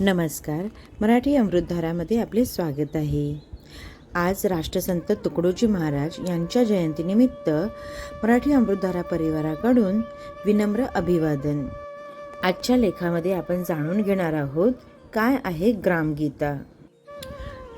नमस्कार. मराठी अमृतधारामध्ये आपले स्वागत आहे. आज राष्ट्रसंत तुकडोजी महाराज यांच्या जयंतीनिमित्त मराठी अमृतधारा परिवाराकडून विनम्र अभिवादन. आजच्या लेखामध्ये आपण जाणून घेणार आहोत काय आहे ग्रामगीता?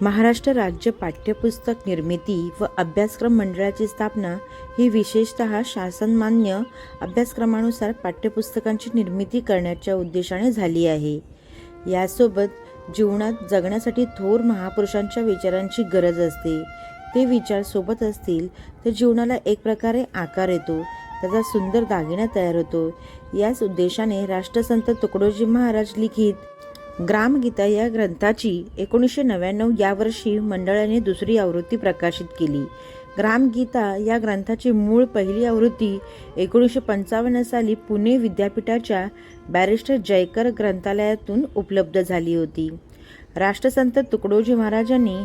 महाराष्ट्र राज्य पाठ्यपुस्तक निर्मिती व अभ्यासक्रम मंडळाची स्थापना ही विशेषत शासनमान्य अभ्यासक्रमानुसार पाठ्यपुस्तकांची निर्मिती करण्याच्या उद्देशाने झाली आहे. यासोबत जीवनात जगण्यासाठी थोर महापुरुषांच्या विचारांची गरज असते. ते विचार सोबत असतील तर जीवनाला एक प्रकारे आकार येतो त्याचा सुंदर दागिना तयार होतो. याच उद्देशाने राष्ट्रसंत तुकडोजी महाराज लिखित ग्रामगीता या ग्रंथाची एकोणीसशे नव्याण्णव या वर्षी मंडळाने दुसरी आवृत्ती प्रकाशित केली. ग्रामगीता या ग्रंथाची मूळ पहिली आवृत्ती एकोणीसशे पंचावन्न साली पुणे विद्यापीठाच्या बॅरिस्टर जयकर ग्रंथालयातून उपलब्ध झाली होती. राष्ट्रसंत तुकडोजी महाराजांनी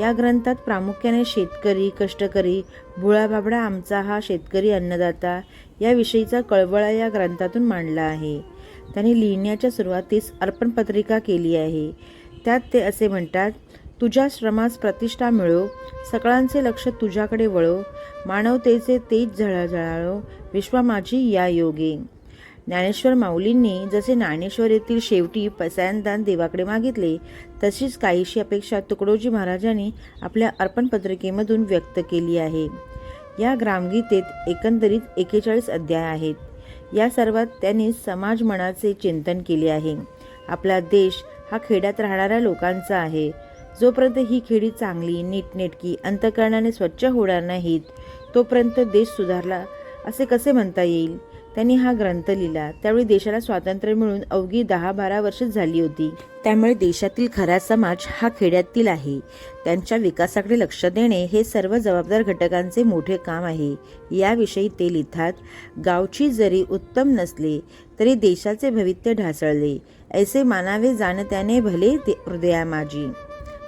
या ग्रंथात प्रामुख्याने शेतकरी कष्टकरी भुळाबाबडा आमचा हा शेतकरी अन्नदाता याविषयीचा कळवळा या ग्रंथातून मांडला आहे. त्यांनी लिहिण्याच्या सुरुवातीस अर्पणपत्रिका केली आहे. त्यात ते असे म्हणतात तुझ्या श्रमास प्रतिष्ठा मिळो सकळांचे लक्ष तुझ्याकडे वळो मानवतेचे तेज झळाझळाळो विश्वा माझी या योगे. ज्ञानेश्वर माऊलींनी जसे ज्ञानेश्वर येथील शेवटी पसायनदान देवाकडे मागितले तशीच काहीशी अपेक्षा तुकडोजी महाराजांनी आपल्या अर्पणपत्रिकेमधून व्यक्त केली आहे. या ग्रामगीतेत एकंदरीत एकेचाळीस अध्याय आहेत. या सर्वात त्यांनी समाज मनाचे चिंतन केले आहे. आपला देश हा खेड्यात राहणाऱ्या लोकांचा आहे. जोपर्यंत ही खेडी चांगली नीटनेटकी अंतकरणाने स्वच्छ होणार नाहीत तोपर्यंत देश सुधारला असे कसे म्हणता येईल? त्यांनी हा ग्रंथ लिहिला. त्यावेळी देशाला स्वातंत्र्य मिळून अवघी दहा बारा वर्ष झाली होती. त्यामुळे देशातील खरा समाज हा खेड्यातील आहे. त्यांच्या विकासाकडे लक्ष देणे हे सर्व जबाबदार घटकांचे मोठे काम आहे. याविषयी ते लिहितात गावची जरी उत्तम नसले तरी देशाचे भवित्य ढासळले. ऐसे मानावे जाणत्याने भले ते हृदया माझी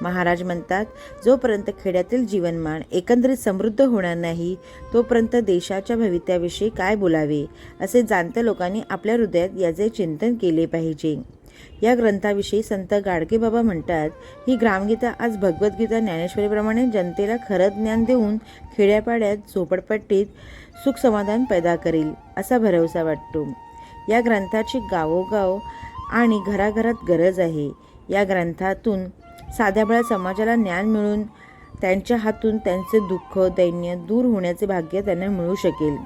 महाराज म्हणतात जोपर्यंत खेड्यातील जीवनमान एकंदरीत समृद्ध होणार नाही तोपर्यंत देशाच्या भवित्याविषयी काय बोलावे? असे जाणत्या लोकांनी आपल्या हृदयात याचे चिंतन केले पाहिजे. या ग्रंथाविषयी संत गाडगेबाबा म्हणतात ही ग्रामगीता आज भगवद्गीता ज्ञानेश्वरीप्रमाणे जनतेला खरं ज्ञान देऊन खेड्यापाड्यात झोपडपट्टीत सुख समाधान पैदा करेल असा भरवसा वाटतो. या ग्रंथाची गावोगाव आणि घराघरात गरज आहे. या ग्रंथातून साध्याबळ्या समाजाला ज्ञान मिळून त्यांच्या हातून त्यांचे दुःख दैन्य दूर होण्याचे भाग्य त्यांना मिळू शकेल.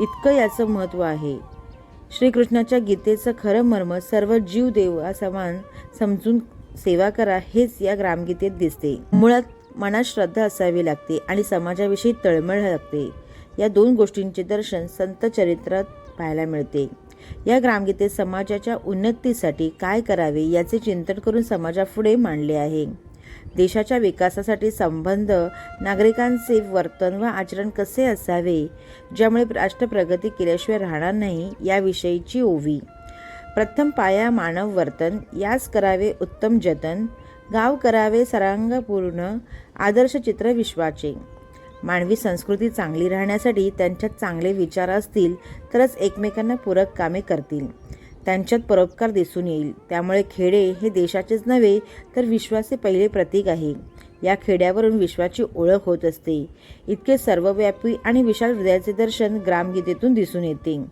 इतकं याचं महत्त्व आहे. श्रीकृष्णाच्या गीतेचं खरं मर्म सर्व जीव देवा समान समजून सेवा करा हेच या ग्रामगीतेत दिसते. मुळात मनात श्रद्धा असावी लागते आणि समाजाविषयी तळमळ लागते. या दोन गोष्टींचे दर्शन संत चरित्रात पाहायला मिळते. या ग्रामगीतेत समाजाच्या उन्नतीसाठी काय करावे याचे चिंतन करून समाजापुढे मांडले आहे. देशाच्या विकासासाठी संबंध नागरिकांचे वर्तन व आचरण कसे असावे ज्यामुळे राष्ट्र प्रगती केल्याशिवाय राहणार नाही याविषयीची ओवी. प्रथम पाया मानव वर्तन यास करावे उत्तम जतन गाव करावे सरांगपूर्ण आदर्श चित्र विश्वाचे. मानवी संस्कृती चांगली राहण्यासाठी त्यांच्यात चांगले विचार असतील तरच एकमेकांना पूरक कामे करतील. त्यांच्यात परोपकार दिसून येईल. त्यामुळे खेडे हे देशाचेच नव्हे तर विश्वाचे पहिले प्रतीक आहे. या खेड्यावरून विश्वाची ओळख होत असते. इतके सर्वव्यापी आणि विशाल हृदयाचे दर्शन ग्रामगीतेतून दिसून येते.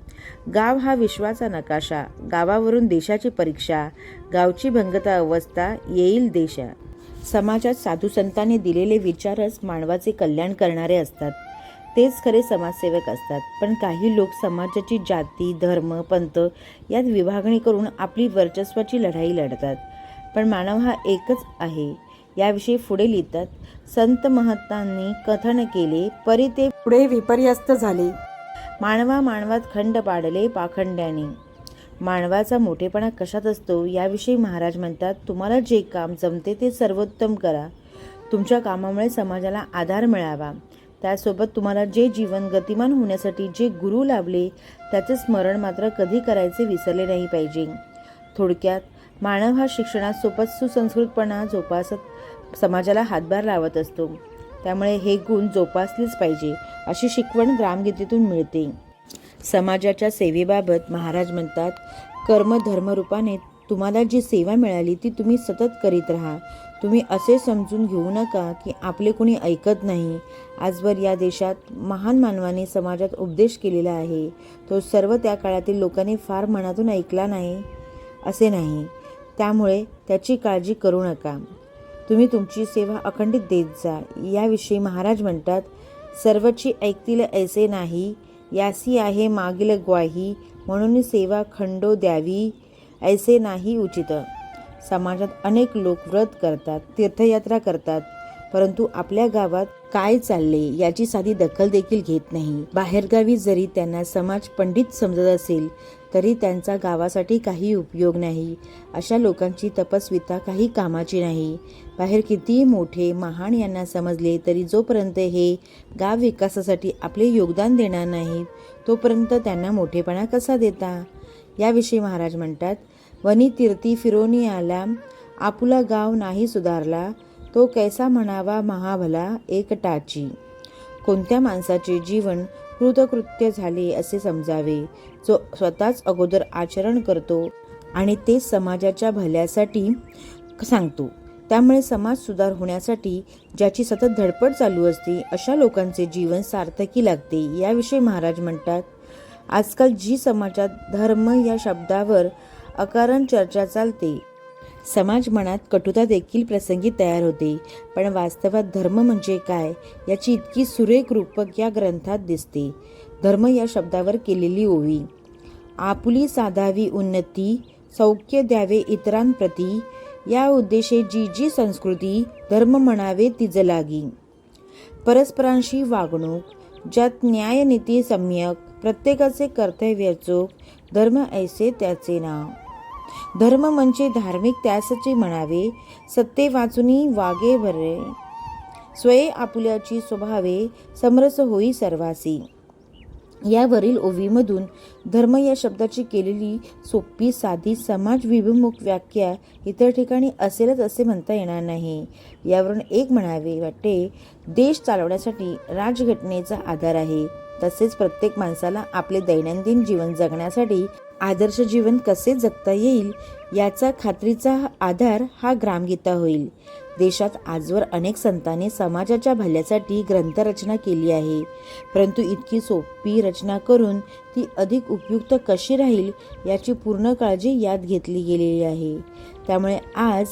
गाव हा विश्वाचा नकाशा. गावावरून देशाची परीक्षा. गावची भंगता अवस्था. येईल देशा. समाजात साधू संतांनी दिलेले विचारच मानवाचे कल्याण करणारे असतात. तेच खरे समाजसेवक असतात. पण काही लोक समाजाची जाती धर्म पंथ यात विभागणी करून आपली वर्चस्वाची लढाई लढतात. पण मानव हा एकच आहे. याविषयी पुढे लिहितात संत महत्तांनी कथन केले परी ते पुढे विपर्यस्त झाले. मानवा मानवात खंड पाडले पाखंड्याने. मानवाचा मोठेपणा कशात असतो याविषयी महाराज म्हणतात तुम्हाला जे काम जमते ते सर्वोत्तम करा. तुमच्या कामामुळे समाजाला आधार मिळावा. त्यासोबत तुम्हाला जे जीवन गतिमान होण्यासाठी जे गुरु लाभले त्याचे स्मरण मात्र कधी करायचे विसरले नाही पाहिजे. थोडक्यात मानव हा शिक्षणासोबत सुसंस्कृतपणा जोपासत समाजाला हातभार लावत असतो. त्यामुळे हे गुण जोपासलेच पाहिजे अशी शिकवण ग्रामगीतेतून मिळते. समाजाच्या सेवेबाबत महाराज म्हणतात कर्म धर्मरूपाने तुम्हाला जी सेवा मिळाली ती तुम्ही सतत करीत राहा. तुम्ही असे समजून घेऊ नका की आपले कोणी ऐकत नाही. आजवर या देशात महान मानवाने समाजात उपदेश केलेला आहे. तो सर्व त्या काळातील लोकांनी फार मनातून ऐकला नाही असे नाही. त्यामुळे त्याची काळजी करू नका. तुम्ही तुमची सेवा अखंडित देत जा. याविषयी महाराज म्हणतात सर्वची ऐकतील ऐसे नाही. यासी आहे मागील ग्वाही म्हणून सेवा खंडो द्यावी ऐसे नाही उचित. समाजात अनेक लोक व्रत करतात तीर्थयात्रा करतात. परंतु आपल्या गावात काय चालले याची साधी दखल देखील घेत नाही. बाहेरगावी जरी त्यांना समाज पंडित समजत असेल तरी त्यांचा गावासाठी काही उपयोग नाही. अशा लोकांची तपस्विता काही कामाची नाही. बाहेर कितीही मोठे महान यांना समजले तरी जोपर्यंत हे गाव विकासासाठी आपले योगदान देणार नाहीत तोपर्यंत त्यांना मोठेपणा कसा देता? याविषयी महाराज म्हणतात वनी तीर्थी फिरोनी आला आपुला गाव नाही सुधारला तो कैसा म्हणावा महाभला एकटाची. कोणत्या माणसाचे जीवन कृतकृत्य झाले असे समजावे? जो स्वतःच अगोदर आचरण करतो आणि ते समाजाच्या भल्यासाठी सांगतो. त्यामुळे समाज सुधार होण्यासाठी ज्याची सतत धडपड चालू असते अशा लोकांचे जीवन सार्थकी लागते याविषयी महाराज म्हणतात. आजकाल जी समाजात धर्म या शब्दावर अकारण चर्चा चालते समाज मनात कटुता देखील प्रसंगी तयार होते. पण वास्तवात धर्म म्हणजे काय? याची इतकी सुरेख रूपक या ग्रंथात दिसते. धर्म या शब्दावर केलेली ओवी आपुली साधावी उन्नती सौख्य द्यावे इतरांप्रती या उद्देशे जी जी संस्कृती धर्म म्हणावे तिज लागी परस्परांशी वागणूक ज्यात न्यायनीती सम्यक प्रत्येकाचे कर्तव्य चोख धर्म ऐसे त्याचे नाव. धर्म म्हणजे धार्मिक त्यासचे म्हणावे सत्ते वाचुनी वागे भरे स्वये आपुल्याची स्वभावे समरस होई सर्वासी. यावरील ओवीमधून धर्म या शब्दाची केलेली सोपी साधी समाज विभिमुख व्याख्या इतर ठिकाणी असेलच असे म्हणता येणार नाही. यावरून एक म्हणावे वाटते देश चालवण्यासाठी राजघटनेचा आधार आहे. तसेच प्रत्येक माणसाला आपले दैनंदिन जीवन जगण्यासाठी आदर्श जीवन कसे जगता येईल याचा खात्रीचा आधार हा ग्रामगीता होईल. देशात आजवर अनेक संतांनी समाजाच्या भल्यासाठी ग्रंथरचना केली आहे. परंतु इतकी सोपी रचना करून ती अधिक उपयुक्त कशी राहील याची पूर्ण काळजी यात घेतली गेलेली आहे. त्यामुळे आज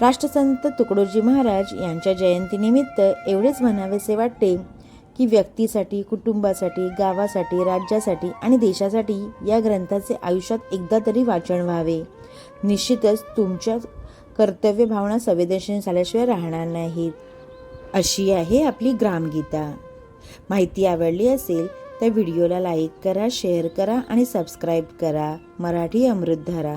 राष्ट्रसंत तुकडोजी महाराज यांच्या जयंतीनिमित्त एवढेच म्हणावेसे वाटते. की व्यक्तीसाठी कुटुंबासाठी गावासाठी राज्यासाठी आणि देशासाठी या ग्रंथाचे आयुष्यात एकदा तरी वाचन व्हावे. निश्चितच तुमच्या कर्तव्य भावना संवेदनशील झाल्याशिवाय राहणार नाहीत. अशी आहे आपली ग्रामगीता. माहिती आवडली असेल तर व्हिडिओला लाईक करा शेअर करा आणि सबस्क्राईब करा. मराठी अमृतधारा